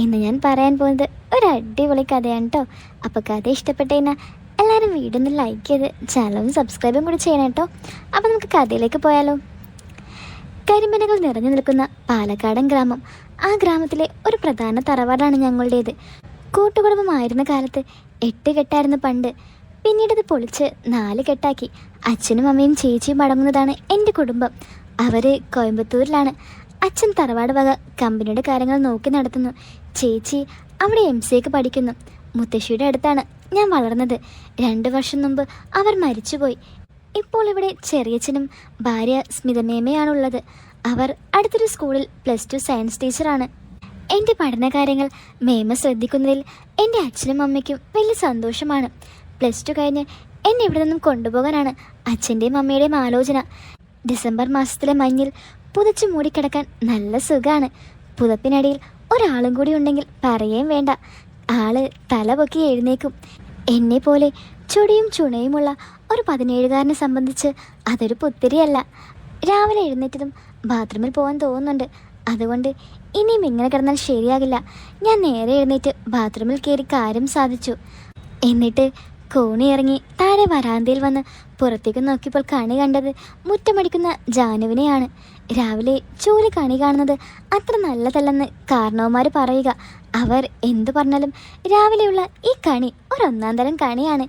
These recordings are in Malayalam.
ഇന്ന് ഞാൻ പറയാൻ പോകുന്നത് ഒരു അടിപൊളി കഥയാണ് കേട്ടോ അപ്പോൾ കഥ ഇഷ്ടപ്പെട്ട് കഴിഞ്ഞാൽ എല്ലാവരും വീടൊന്ന് ലൈക്ക് ചെയ്ത് ചാനലും സബ്സ്ക്രൈബും കൂടി ചെയ്യണം കേട്ടോ അപ്പോൾ നമുക്ക് കഥയിലേക്ക് പോയാലോ. കരിമ്പനകൾ നിറഞ്ഞു നിൽക്കുന്ന പാലക്കാടൻ ഗ്രാമം. ആ ഗ്രാമത്തിലെ ഒരു പ്രധാന തറവാടാണ് ഞങ്ങളുടേത്. കൂട്ടുകുടുംബമായിരുന്ന കാലത്ത് എട്ട് കെട്ടായിരുന്നു പണ്ട്. പിന്നീട് അത് പൊളിച്ച് നാല് കെട്ടാക്കി. അച്ഛനും അമ്മയും ചേച്ചിയും അടങ്ങുന്നതാണ് എന്റെ കുടുംബം. അവർ കോയമ്പത്തൂരിലാണ്. അച്ഛൻ തറവാട് വക കമ്പനിയുടെ കാര്യങ്ങൾ നോക്കി നടത്തുന്നു. ചേച്ചി അവിടെ എം സിക്ക് പഠിക്കുന്നു. മുത്തശ്ശിയുടെ അടുത്താണ് ഞാൻ വളർന്നത്. രണ്ട് വർഷം മുമ്പ് അവർ മരിച്ചുപോയി. ഇപ്പോൾ ഇവിടെ ചെറിയച്ഛനും ഭാര്യ സ്മിതമേമയാണുള്ളത്. അവർ അടുത്തൊരു സ്കൂളിൽ പ്ലസ് ടു സയൻസ് ടീച്ചറാണ് എന്റെ പഠനകാര്യങ്ങൾ മേമ ശ്രദ്ധിക്കുന്നതിൽ എന്റെ അച്ഛനും അമ്മയ്ക്കും വലിയ സന്തോഷമാണ്. പ്ലസ് ടു കഴിഞ്ഞ് എന്നെ ഇവിടെ നിന്നും കൊണ്ടുപോകാനാണ് അച്ഛന്റെയും അമ്മയുടെയും ആലോചന. ഡിസംബർ മാസത്തിലെ മഞ്ഞിൽ പുതച്ചു മൂടിക്കിടക്കാൻ നല്ല സുഖമാണ് പുതപ്പിനടിയിൽ ഒരാളും കൂടി ഉണ്ടെങ്കിൽ പറയേം വേണ്ട. ആൾ തല പൊക്കി എഴുന്നേക്കും. എന്നെ പോലെ ചുടിയും ചുണയുമുള്ള ഒരു പതിനേഴുകാരനെ സംബന്ധിച്ച് അതൊരു പുത്തിരിയല്ല. രാവിലെ എഴുന്നേറ്റതും ബാത്റൂമിൽ പോകാൻ തോന്നുന്നുണ്ട്. അതുകൊണ്ട് ഇനിയും ഇങ്ങനെ കിടന്നാൽ ശരിയാകില്ല. ഞാൻ നേരെ എഴുന്നേറ്റ് ബാത്റൂമിൽ കയറി കാര്യം സാധിച്ചു. എന്നിട്ട് കോണി ഇറങ്ങി താഴെ വരാന്തയിൽ വന്ന് പുറത്തേക്ക് നോക്കിയപ്പോൾ കണി കണ്ടത് മുറ്റമടിക്കുന്ന ജാനുവിനെയാണ്. രാവിലെ ചൂൽ കണി കാണുന്നത് അത്ര നല്ലതല്ലെന്ന് കാരണവന്മാർ പറയുക. അവർ എന്തു പറഞ്ഞാലും രാവിലെയുള്ള ഈ കണി ഒരൊന്നാം തരം കണിയാണ്.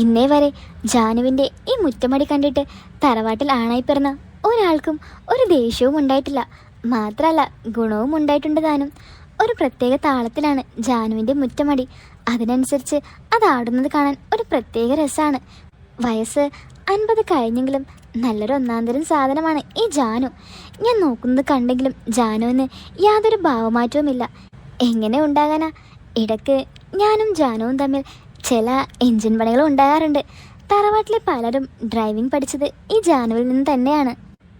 ഇന്നേ വരെ ജാനുവിന്റെ ഈ മുറ്റമടി കണ്ടിട്ട് തറവാട്ടിൽ ആണായി പിറന്ന ഒരാൾക്കും ഒരു ദേഷ്യവും ഉണ്ടായിട്ടില്ല. മാത്രമല്ല ഗുണവും ഉണ്ടായിട്ടുണ്ട് താനും. ഒരു പ്രത്യേക താളത്തിലാണ് ജാനുവിന്റെ മുറ്റമടി. അതിനനുസരിച്ച് അത് ആടുന്നത് കാണാൻ ഒരു പ്രത്യേക രസമാണ് വയസ്സ് അൻപത് കഴിഞ്ഞെങ്കിലും നല്ലൊരു ഒന്നാന്തരം സാധനമാണ് ഈ ജാനു. ഞാൻ നോക്കുന്നത് കണ്ടെങ്കിലും ജാനുവിന് യാതൊരു ഭാവമാറ്റവുമില്ല. എങ്ങനെ ഉണ്ടാകാനാ? ഇടയ്ക്ക് ഞാനും ജാനുവും തമ്മിൽ ചില എൻജിൻ പണികളും ഉണ്ടാകാറുണ്ട്. തറവാട്ടിലെ പലരും ഡ്രൈവിംഗ് പഠിച്ചത് ഈ ജാനുവിൽ നിന്ന് തന്നെയാണ്.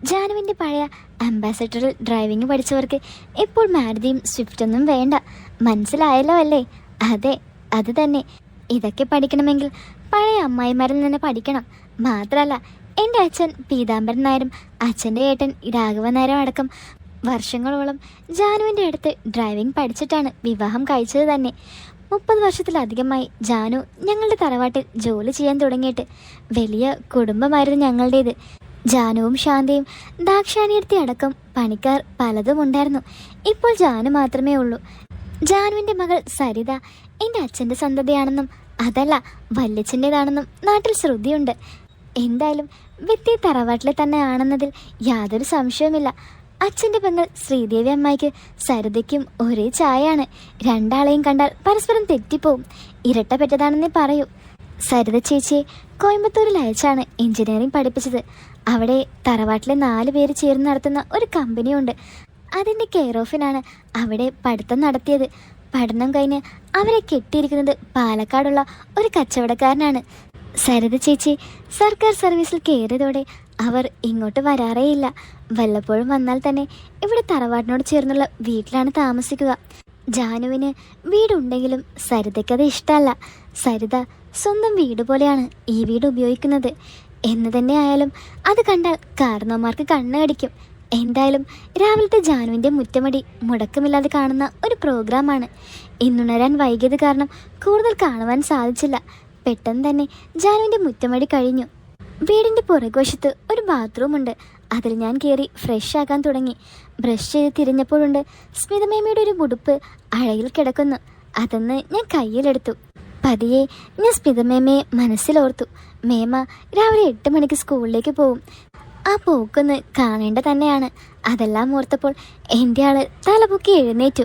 ജാനുവിന്റെ പഴയ അംബാസഡറിൽ ഡ്രൈവിംഗ് പഠിച്ചവർക്ക് ഇപ്പോൾ മാരുതിയും സ്വിഫ്റ്റൊന്നും വേണ്ട. മനസ്സിലായല്ലോ അല്ലേ? അതെ അത് തന്നെ. ഇതൊക്കെ പഠിക്കണമെങ്കിൽ പഴയ അമ്മായിമാരിൽ നിന്ന് പഠിക്കണം. മാത്രമല്ല എന്റെ അച്ഛൻ പീതാംബരൻ നായരും അച്ഛന്റെ ഏട്ടൻ രാഘവൻ നായരും അടക്കം വർഷങ്ങളോളം ജാനുവിന്റെ അടുത്ത് ഡ്രൈവിംഗ് പഠിച്ചിട്ടാണ് വിവാഹം കഴിച്ചത് തന്നെ. മുപ്പത് വർഷത്തിലധികമായി ജാനു ഞങ്ങളുടെ തറവാട്ടിൽ ജോലി ചെയ്യാൻ തുടങ്ങിയിട്ട് വലിയ കുടുംബമായിരുന്നു ഞങ്ങളുടേത്. ജാനുവും ശാന്തയും ദാക്ഷാണിയടുത്തി അടക്കം പണിക്കാർ പലതും ഉണ്ടായിരുന്നു. ഇപ്പോൾ ജാനു മാത്രമേ ഉള്ളൂ. ജാനുവിന്റെ മകൾ സരിത എന്റെ അച്ഛന്റെ സന്തതിയാണെന്നും അതല്ല വല്യച്ഛന്റെതാണെന്നും നാട്ടിൽ ശ്രുതിയുണ്ട്. എന്തായാലും വ്യക്തി തറവാട്ടിലെ തന്നെ ആണെന്നതിൽ യാതൊരു സംശയവുമില്ല. അച്ഛന്റെ പെങ്ങൾ ശ്രീദേവി അമ്മായിക്ക് സരിതയ്ക്കും ഒരേ ചായയാണ്. രണ്ടാളെയും കണ്ടാൽ പരസ്പരം തെറ്റിപ്പോവും. ഇരട്ട പെറ്റതാണെന്നേ പറയൂ. സരിത ചേച്ചിയെ കോയമ്പത്തൂരിൽ അയച്ചാണ് എഞ്ചിനീയറിംഗ് പഠിപ്പിച്ചത്. അവിടെ തറവാട്ടിലെ നാല് പേര് ചേർന്ന് നടത്തുന്ന ഒരു കമ്പനിയുണ്ട്. അതിന്റെ കെയർ ഓഫിനാണ് അവിടെ പഠിത്തം നടത്തിയത്. പഠനം കഴിഞ്ഞ് അവരെ കെട്ടിയിരിക്കുന്നത് പാലക്കാടുള്ള ഒരു കച്ചവടക്കാരനാണ്. സരിത ചേച്ചി സർക്കാർ സർവീസിൽ കയറിയതോടെ അവർ ഇങ്ങോട്ട് വരാറേയില്ല. വല്ലപ്പോഴും വന്നാൽ തന്നെ ഇവിടെ തറവാടിനോട് ചേർന്നുള്ള വീട്ടിലാണ് താമസിക്കുക. ജാനുവിന് വീടുണ്ടെങ്കിലും സരിതയ്ക്കത് ഇഷ്ടമല്ല. സരിത സ്വന്തം വീട് പോലെയാണ് ഈ വീട് ഉപയോഗിക്കുന്നത്. എന്ന് തന്നെ ആയാലും അത് കണ്ടാൽ കാരണവന്മാർക്ക് കണ്ണ് കടിക്കും എന്തായാലും രാവിലത്തെ ജാനുവിന്റെ മുറ്റമടി മുടക്കമില്ലാതെ കാണുന്ന ഒരു പ്രോഗ്രാമാണ്. ഇന്നുണരാൻ വൈകിയത് കാരണം കൂടുതൽ കാണുവാൻ സാധിച്ചില്ല. പെട്ടെന്ന് തന്നെ ജാനുവിന്റെ മുറ്റമടി കഴിഞ്ഞു. വീടിന്റെ പുറകുവശത്ത് ഒരു ബാത്റൂമുണ്ട്. അതിൽ ഞാൻ കയറി ഫ്രഷ് ആക്കാൻ തുടങ്ങി. ബ്രഷ് ചെയ്ത് തിരിഞ്ഞപ്പോഴുണ്ട് സ്മിതമേമയുടെ ഒരു ഉടുപ്പ് അഴയിൽ കിടക്കുന്നു. അതെന്ന് ഞാൻ കയ്യിലെടുത്തു. പതിയെ ഞാൻ സ്മിതമേമയെ മനസ്സിലോർത്തു. മേമ രാവിലെ എട്ട് മണിക്ക് സ്കൂളിലേക്ക് പോവും. ആ പോക്കൊന്ന് കാണേണ്ട തന്നെയാണ്. അതെല്ലാം ഓർത്തപ്പോൾ എന്റെ ആൾ തലപൊക്കി എഴുന്നേറ്റു.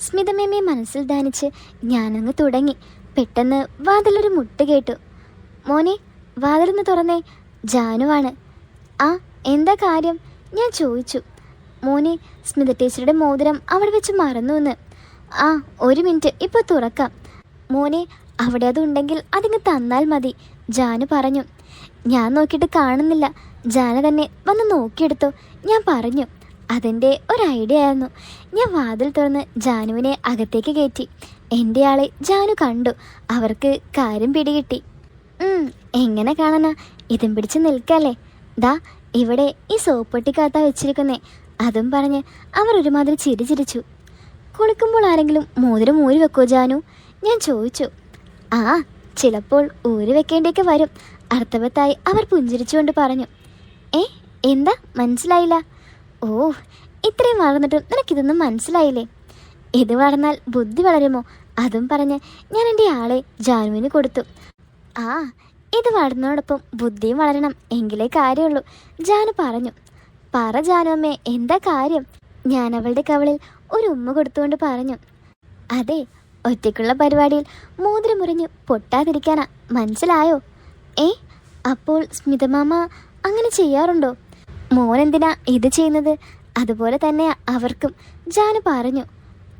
സ്മിതമേമയെ മനസ്സിൽ ധാനിച്ച് ഞാനങ്ങ് തുടങ്ങി. പെട്ടെന്ന് വാതിലൊരു മുട്ട് കേട്ടു. മോനെ വാതിലൊന്ന് തുറന്നേ. ജാനുവാണ്. ആ എന്താ കാര്യം? ഞാൻ ചോദിച്ചു. മോനെ സ്മിത ടീച്ചറുടെ മോതിരം അവിടെ വെച്ച് മറന്നു എന്ന് ആ ഒരു മിനിറ്റ് ഇപ്പോൾ തുറക്കാം. മോനെ അവിടെ അതുണ്ടെങ്കിൽ അതിങ്ങ് തന്നാൽ മതി ജാനു പറഞ്ഞു. ഞാൻ നോക്കിയിട്ട് കാണുന്നില്ല. ജാന തന്നെ വന്ന് നോക്കിയെടുത്തു. ഞാൻ പറഞ്ഞു അതെന്റെ ഒരു ഐഡിയ ആയിരുന്നു. ഞാൻ വാതിൽ തുറന്ന് ജാനുവിനെ അകത്തേക്ക് കയറ്റി. എന്റെ ആളെ ജാനു കണ്ടു. അവർക്ക് കാര്യം പിടികിട്ടി. എങ്ങനെ കാണാനാ? ഇതും പിടിച്ച് നിൽക്കല്ലേ? ദാ ഇവിടെ ഈ സോപ്പൊട്ടിക്കകത്താ വെച്ചിരിക്കുന്നേ. അതും പറഞ്ഞ് അവർ ഒരുമാതിരി ചിരി ചിരിച്ചു. കുളിക്കുമ്പോൾ ആരെങ്കിലും മോതിരം ഊരി വെക്കോ ജാനു? ഞാൻ ചോദിച്ചു. ആ ചിലപ്പോൾ ഊരി വെക്കേണ്ടിയൊക്കെ വരും. അർത്ഥവത്തായി അവർ പുഞ്ചിരിച്ചുകൊണ്ട് പറഞ്ഞു. ഏ എന്താ? മനസ്സിലായില്ല. ഓ ഇത്രയും വളർന്നിട്ടും നിനക്കിതൊന്നും മനസ്സിലായില്ലേ? ഇത് വളർന്നാൽ ബുദ്ധി വളരുമോ? അതും പറഞ്ഞ് ഞാൻ എന്റെ ആളെ ജാനുവിന് കൊടുത്തു. ആ ഇത് വളർന്നതോടൊപ്പം ബുദ്ധിയും വളരണം എങ്കിലേ കാര്യമുള്ളൂ ജാനു പറഞ്ഞു. പറ ജാനു അമ്മേ എന്താ കാര്യം? ഞാൻ അവളുടെ കവളിൽ ഒരു ഉമ്മ കൊടുത്തുകൊണ്ട് പറഞ്ഞു. അതെ ഒറ്റയ്ക്കുള്ള പരിപാടിയിൽ മോതിരമുറിഞ്ഞ് പൊട്ടാതിരിക്കാനാ മനസ്സിലായോ? ഏ അപ്പോൾ സ്മിതമാമ അങ്ങനെ ചെയ്യാറുണ്ടോ? മോൻ എന്തിനാ ഇത് ചെയ്യുന്നത്? അതുപോലെ തന്നെയാ അവർക്കും ജാനു പറഞ്ഞു.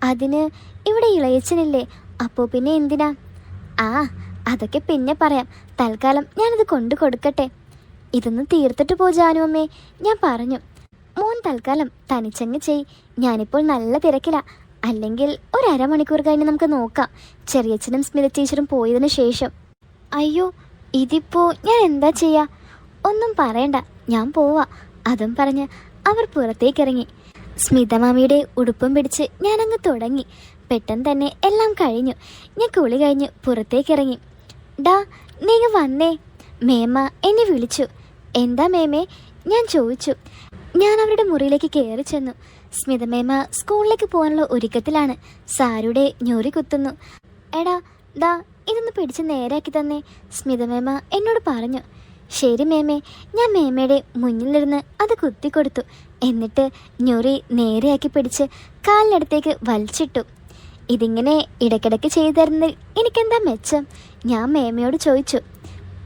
അതിന് ഇവിടെ ഇളയച്ചനില്ലേ അപ്പോൾ പിന്നെ എന്തിനാ? ആ അതൊക്കെ പിന്നെ പറയാം. തൽക്കാലം ഞാനത് കൊണ്ടു കൊടുക്കട്ടെ. ഇതൊന്ന് തീർത്തിട്ട് പോ അമ്മേ. ഞാൻ പറഞ്ഞു. മോൻ തൽക്കാലം തനിച്ചങ്ങ് ചെയ്. ഞാനിപ്പോൾ നല്ല തിരക്കിലാ. അല്ലെങ്കിൽ ഒരു അരമണിക്കൂർ കഴിഞ്ഞ് നമുക്ക് നോക്കാം. ചെറിയച്ഛനും സ്മിത ടീച്ചറും പോയതിനു ശേഷം. അയ്യോ ഇതിപ്പോ ഞാൻ എന്താ ചെയ്യാ? ഒന്നും പറയണ്ട. ഞാൻ പോവാ. അതും പറഞ്ഞ് അവർ പുറത്തേക്കിറങ്ങി. സ്മിത മാമിയുടെ ഉടുപ്പും പിടിച്ച് ഞാനങ്ങ് തുടങ്ങി. പെട്ടെന്ന് തന്നെ എല്ലാം കഴിഞ്ഞു. ഞാൻ കുളി കഴിഞ്ഞ് പുറത്തേക്കിറങ്ങി. ഡാ നീ വന്നേ. മേമ എന്നെ വിളിച്ചു. എന്താ മേമേ? ഞാൻ ചോദിച്ചു. ഞാൻ അവരുടെ മുറിയിലേക്ക് കയറി ചെന്നു. സ്മിത മേമ സ്കൂളിലേക്ക് പോകാനുള്ള ഒരുക്കത്തിലാണ്. സാരുടെ ഞൊറി കുത്തുന്നു. എടാ ദാ ഇതൊന്ന് പിടിച്ച് നേരാക്കി തന്നെ. സ്മിത മേമ എന്നോട് പറഞ്ഞു. ശരി മേമേ ഞാൻ മേമയുടെ മുന്നിലിരുന്ന് അത് കുത്തിക്കൊടുത്തു. എന്നിട്ട് ഞൊറി നേരെയാക്കി പിടിച്ച് കാലിനടുത്തേക്ക് വലിച്ചിട്ടു. ഇതിങ്ങനെ ഇടയ്ക്കിടയ്ക്ക് ചെയ്തു തരുന്നതിൽ എനിക്കെന്താ മെച്ചം? ഞാൻ മേമയോട് ചോദിച്ചു.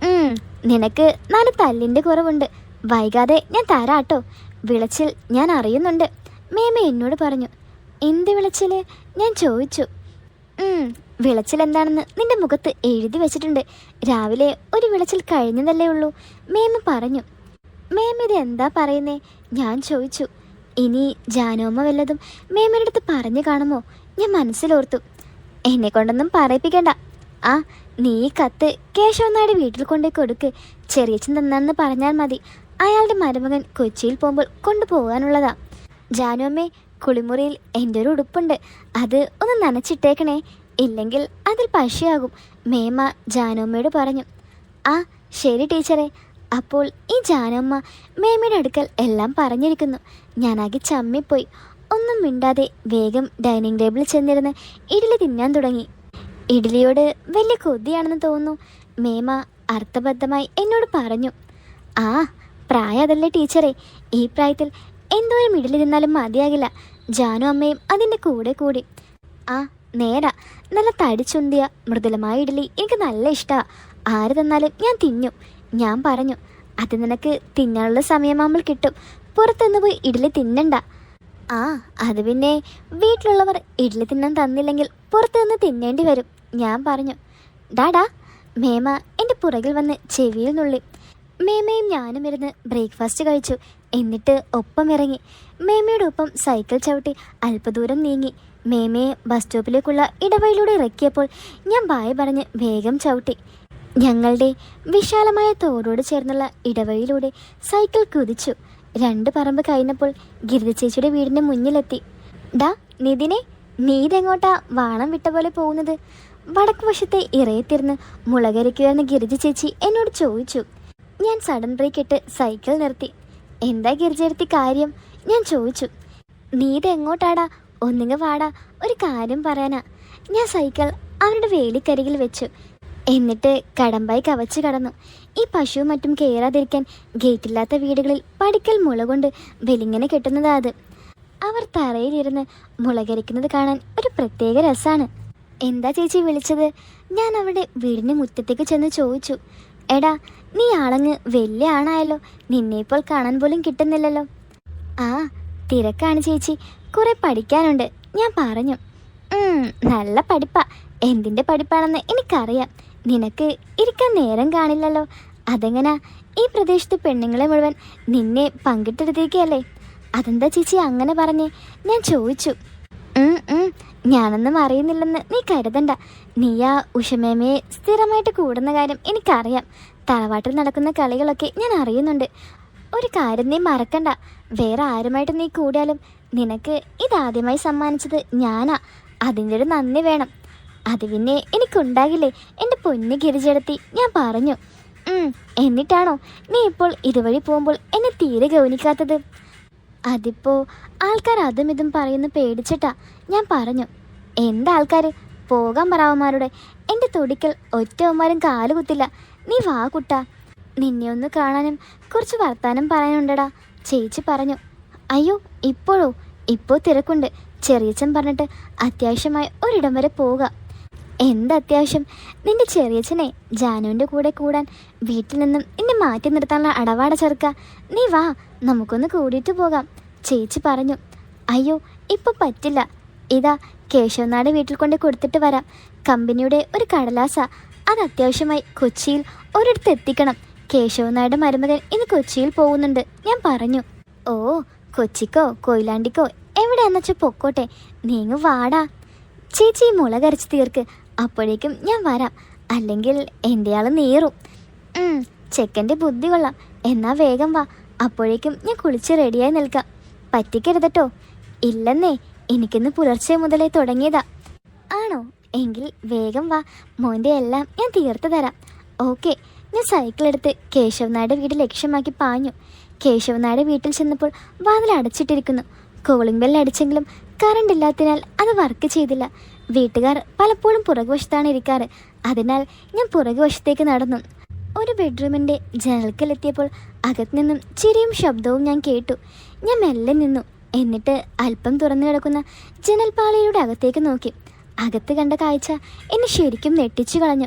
"ഉം, നിനക്ക് നാല് തല്ലിന്റെ കുറവുണ്ട്. വൈകാതെ ഞാൻ തരാട്ടോ. വിളച്ചിൽ ഞാൻ അറിയുന്നുണ്ട്. മേമ എന്നോട് പറഞ്ഞു. എന്ത് വിളച്ചിൽ ഞാൻ ചോദിച്ചു. "ഉം, വിളച്ചിൽ എന്താണെന്ന് നിന്റെ മുഖത്ത് എഴുതി വെച്ചിട്ടുണ്ട്. രാവിലെ ഒരു വിളച്ചിൽ കഴിഞ്ഞതല്ലേ ഉള്ളൂ. മേമ പറഞ്ഞു. മേമ ഇത് എന്താ പറയുന്നേ? ഞാൻ ചോദിച്ചു. ഇനി ജാനോമ്മ വല്ലതും മേമയുടെ അടുത്ത് പറഞ്ഞു കാണുമോ? ഞാൻ മനസ്സിലോർത്തു. എന്നെ കൊണ്ടൊന്നും പറയിപ്പിക്കണ്ട. ആ നീ ഈ കത്ത് കേശവനായുടെ വീട്ടിൽ കൊണ്ടേ കൊടുക്ക്. ചെറിയച്ഛൻ തന്നാന്ന് പറഞ്ഞാൽ മതി. അയാളുടെ മരുമകൻ കൊച്ചിയിൽ പോകുമ്പോൾ കൊണ്ടുപോകാനുള്ളതാ. ജാനുവമ്മേ കുളിമുറിയിൽ എന്റെ ഒരു ഉടുപ്പുണ്ട്. അത് ഒന്ന് നനച്ചിട്ടേക്കണേ. ഇല്ലെങ്കിൽ അതിൽ പശയാകും. മേമ ജാനമ്മയോട് പറഞ്ഞു ആ ശരി ടീച്ചറെ. അപ്പോൾ ഈ ജാനമ്മ മേമയുടെ അടുക്കൽ എല്ലാം പറഞ്ഞിരിക്കുന്നു. ഞാനാകെ ചമ്മിപ്പോയി. ഒന്നും മിണ്ടാതെ വേഗം ഡൈനിങ് ടേബിളിൽ ചെന്നിരുന്ന് ഇഡ്ഡലി തിന്നാൻ തുടങ്ങി. ഇഡ്ഡലിയോട് വലിയ കൊതിയാണെന്ന് തോന്നുന്നു. മേമ അർത്ഥബദ്ധമായി എന്നോട് പറഞ്ഞു ആ പ്രായം അതല്ലേ ടീച്ചറെ. ഈ പ്രായത്തിൽ എന്തോരം ഇഡ്ഡലി തിന്നാലും മതിയാകില്ല. ജാനു അമ്മയും അതിന്റെ കൂടെ കൂടി. ആ നേരാ. നല്ല തടിച്ചുന്തിയ മൃദുലമായ ഇഡ്ഡലി എനിക്ക് നല്ല ഇഷ്ടമാണ് ആര് തന്നാലും ഞാൻ തിന്നു. ഞാൻ പറഞ്ഞു അത് നിനക്ക് തിന്നാനുള്ള സമയമാകുമ്പോൾ കിട്ടും. പുറത്തുനിന്ന് പോയി ഇഡ്ഡലി തിന്നണ്ട. ആ അത് പിന്നെ വീട്ടിലുള്ളവർ ഇഡ്ഡലി തിന്നാൻ തന്നില്ലെങ്കിൽ പുറത്തു നിന്ന് തിന്നേണ്ടി വരും. ഞാൻ പറഞ്ഞു ഡാഡാ മേമ എന്റെ പുറകിൽ വന്ന് ചെവിയിൽ നുള്ളി. മേമയും ഞാനും ഇരുന്ന് ബ്രേക്ക്ഫാസ്റ്റ് കഴിച്ചു. എന്നിട്ട് ഒപ്പം ഇറങ്ങി. മേമയുടെ ഒപ്പം സൈക്കിൾ ചവിട്ടി അല്പദൂരം നീങ്ങി. മേമയെ ബസ് സ്റ്റോപ്പിലേക്കുള്ള ഇടവഴിയിലൂടെ ഇറക്കിയപ്പോൾ ഞാൻ ബായ പറഞ്ഞ് വേഗം ചവിട്ടി. ഞങ്ങളുടെ വിശാലമായ തോടോട് ചേർന്നുള്ള ഇടവഴിയിലൂടെ സൈക്കിൾ കുതിച്ചു. രണ്ട് പറമ്പ് കഴിഞ്ഞപ്പോൾ ഗിരിജ ചേച്ചിയുടെ വീടിന്റെ മുന്നിലെത്തി. ഡാ നിതിനെ നീ ഇതെങ്ങോട്ടാ വാണം വിട്ട പോലെ പോകുന്നത്? വടക്ക് വശത്തെ ഇറയത്തിരുന്ന് മുളകരിക്കുമെന്ന് ഗിരിജ ചേച്ചി എന്നോട് ചോദിച്ചു. ഞാൻ സഡൻ ബ്രേക്ക് ഇട്ട് സൈക്കിൾ നിർത്തി. എന്താ ഗിരിജ എടുത്തി കാര്യം? ഞാൻ ചോദിച്ചു. നീ ഇതെങ്ങോട്ടാടാ ഒന്നുങ്ങ വാടാ ഒരു കാര്യം പറയാനാ. ഞാൻ സൈക്കിൾ അവരുടെ വേലിക്കരികിൽ വെച്ചു. എന്നിട്ട് കടമ്പായി കവച്ച് കടന്നു. ഈ പശുവും മറ്റും കയറാതിരിക്കാൻ ഗേറ്റില്ലാത്ത വീടുകളിൽ പടിക്കൽ മുള കൊണ്ട് വെലിങ്ങനെ കെട്ടുന്നതാ അത്. അവർ തറയിലിരുന്ന് മുളകരിക്കുന്നത് കാണാൻ ഒരു പ്രത്യേക രസമാണ് എന്താ ചേച്ചി വിളിച്ചത്? ഞാൻ അവിടെ വീടിന് മുറ്റത്തേക്ക് ചെന്ന് ചോദിച്ചു. എടാ നീ ആളങ്ങ് വലിയ ആണായല്ലോ. നിന്നെ ഇപ്പോൾ കാണാൻ പോലും കിട്ടുന്നില്ലല്ലോ. ആ തിരക്കാണ് ചേച്ചി. കുറെ പഠിക്കാനുണ്ട്. ഞാൻ പറഞ്ഞു നല്ല പഠിപ്പാ. എന്തിന്റെ പഠിപ്പാണെന്ന് എനിക്കറിയാം. നിനക്ക് ഇരിക്കാൻ നേരം കാണില്ലല്ലോ. അതെങ്ങനാ? ഈ പ്രദേശത്തെ പെണ്ണുങ്ങളെ മുഴുവൻ നിന്നെ പങ്കിട്ടെടുത്തേക്കല്ലേ അതെന്താ ചേച്ചി അങ്ങനെ പറഞ്ഞേ? ഞാൻ ചോദിച്ചു "ഉം, ഉം, ഞാനൊന്നും അറിയുന്നില്ലെന്ന് നീ കരുതണ്ട. നീയാ ഉഷമേമയെ സ്ഥിരമായിട്ട് കൂടുന്ന കാര്യം എനിക്കറിയാം. തറവാട്ടിൽ നടക്കുന്ന കളികളൊക്കെ ഞാൻ അറിയുന്നുണ്ട്. ഒരു കാര്യം നീ മറക്കണ്ട. വേറെ ആരുമായിട്ട് നീ കൂടിയാലും നിനക്ക് ഇതാദ്യമായി സമ്മാനിച്ചത് ഞാനാ. അതിന്റെ ഒരു നന്ദി വേണം. അത് പിന്നെ എനിക്കുണ്ടാകില്ലേ? എന്റെ പൊന്നു ഗിരിജടത്തി ഞാൻ പറഞ്ഞു. എന്നിട്ടാണോ നീ ഇപ്പോൾ ഇതുവഴി പോകുമ്പോൾ എന്നെ തീരെ ഗൗനിക്കാത്തത്? അതിപ്പോൾ ആൾക്കാർ അതും ഇതും പറയുന്നു പേടിച്ചിട്ടാ ഞാൻ പറഞ്ഞു. എന്താ ആൾക്കാർ പോകാൻ പറവന്മാരുടെ. എന്റെ തൊടിക്കൽ ഒറ്റവന്മാരും കാലുകുത്തില്ല. നീ വാ കുട്ടാ. നിന്നെ ഒന്ന് കാണാനും കുറച്ച് വർത്താനം പറയാനുണ്ടടാ ചേച്ചി പറഞ്ഞു. അയ്യോ ഇപ്പോഴോ? ഇപ്പോൾ തിരക്കുണ്ട്. ചെറിയച്ഛൻ പറഞ്ഞിട്ട് അത്യാവശ്യമായി ഒരിടം വരെ പോവുക. എന്തത്യാവശ്യം? നിന്റെ ചെറിയച്ഛനെ ജാനുവിന്റെ കൂടെ കൂടാൻ വീട്ടിൽ നിന്നും നിന്നെ മാറ്റി നിർത്താനുള്ള അടവാട ചെറുക്ക. നീ വാ നമുക്കൊന്ന് കൂടിയിട്ട് പോകാം. ചേച്ചി പറഞ്ഞു. അയ്യോ ഇപ്പൊ പറ്റില്ല. ഇതാ കേശവനാട് വീട്ടിൽ കൊണ്ട് കൊടുത്തിട്ട് വരാം. കമ്പനിയുടെ ഒരു കടലാസ. അത് അത്യാവശ്യമായി കൊച്ചിയിൽ ഒരിടത്ത് എത്തിക്കണം. കേശവനാട് മരുമകൻ ഇന്ന് കൊച്ചിയിൽ പോകുന്നുണ്ട്. ഞാൻ പറഞ്ഞു. ഓ കൊച്ചിക്കോ കൊയിലാണ്ടിക്കോ എവിടെയാന്ന് വെച്ചാൽ പൊക്കോട്ടെ. നീങ്ങ് വാടാ. ചേച്ചി മുളകരച്ച് മുള കരച്ച് തീർക്ക്. അപ്പോഴേക്കും ഞാൻ വരാം. അല്ലെങ്കിൽ എന്റെ ആൾ നീറും. ചെക്കന്റെ ബുദ്ധി കൊള്ളാം. എന്നാ വേഗം വാ. അപ്പോഴേക്കും ഞാൻ കുളിച്ച് റെഡിയായി നിൽക്കാം. പറ്റിക്കരുതട്ടോ. ഇല്ലെന്നേ എനിക്കിന്ന് പുലർച്ചെ മുതലേ തുടങ്ങിയതാ. ആണോ? എങ്കിൽ വേഗം വാ. മോന്റെ എല്ലാം ഞാൻ തീർത്ത് തരാം. ഓക്കെ ഞാൻ സൈക്കിളെടുത്ത് കേശവനാട് വീട് ലക്ഷ്യമാക്കി പാഞ്ഞു. കേശവനാട് വീട്ടിൽ ചെന്നപ്പോൾ വാതിൽ അടച്ചിട്ടിരിക്കുന്നു. കോളിംഗ് ബെൽ അടിച്ചെങ്കിലും കറണ്ട് ഇല്ലാത്തതിനാൽ അത് വർക്ക് ചെയ്തില്ല. വീട്ടുകാർ പലപ്പോഴും പുറകുവശത്താണ് ഇരിക്കാറ്. അതിനാൽ ഞാൻ പുറകുവശത്തേക്ക് നടന്നു. ഒരു ബെഡ്റൂമിന്റെ ജനൽക്കലെത്തിയപ്പോൾ അകത്തു നിന്നും ചിരിയും ശബ്ദവും ഞാൻ കേട്ടു. ഞാൻ മെല്ലെ നിന്നു. എന്നിട്ട് അല്പം തുറന്നു കിടക്കുന്ന ജനൽപ്പാളിയുടെ അകത്തേക്ക് നോക്കി. അകത്ത് കണ്ട കാഴ്ച എന്നെ ശരിക്കും നെട്ടിച്ചു കളഞ്ഞു.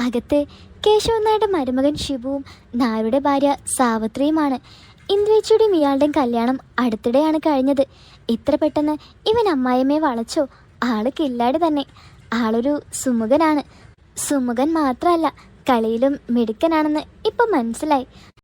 അകത്ത് കേശവനായുടെ മരുമകൻ ശിവുവും നായരുടെ ഭാര്യ സാവത്രിയുമാണ്. ഇന്ദ്രേച്ചിയുടെയും ഇയാളുടെയും കല്യാണം അടുത്തിടെയാണ് കഴിഞ്ഞത്. ഇത്ര പെട്ടെന്ന് ഇവൻ അമ്മായിമ്മയെ വളച്ചോ? ആൾ കില്ലാടി തന്നെ. ആളൊരു സുമുഖനാണ്. സുമുഖൻ മാത്രമല്ല കളിയിലും മിടുക്കനാണെന്ന് ഇപ്പം മനസ്സിലായി.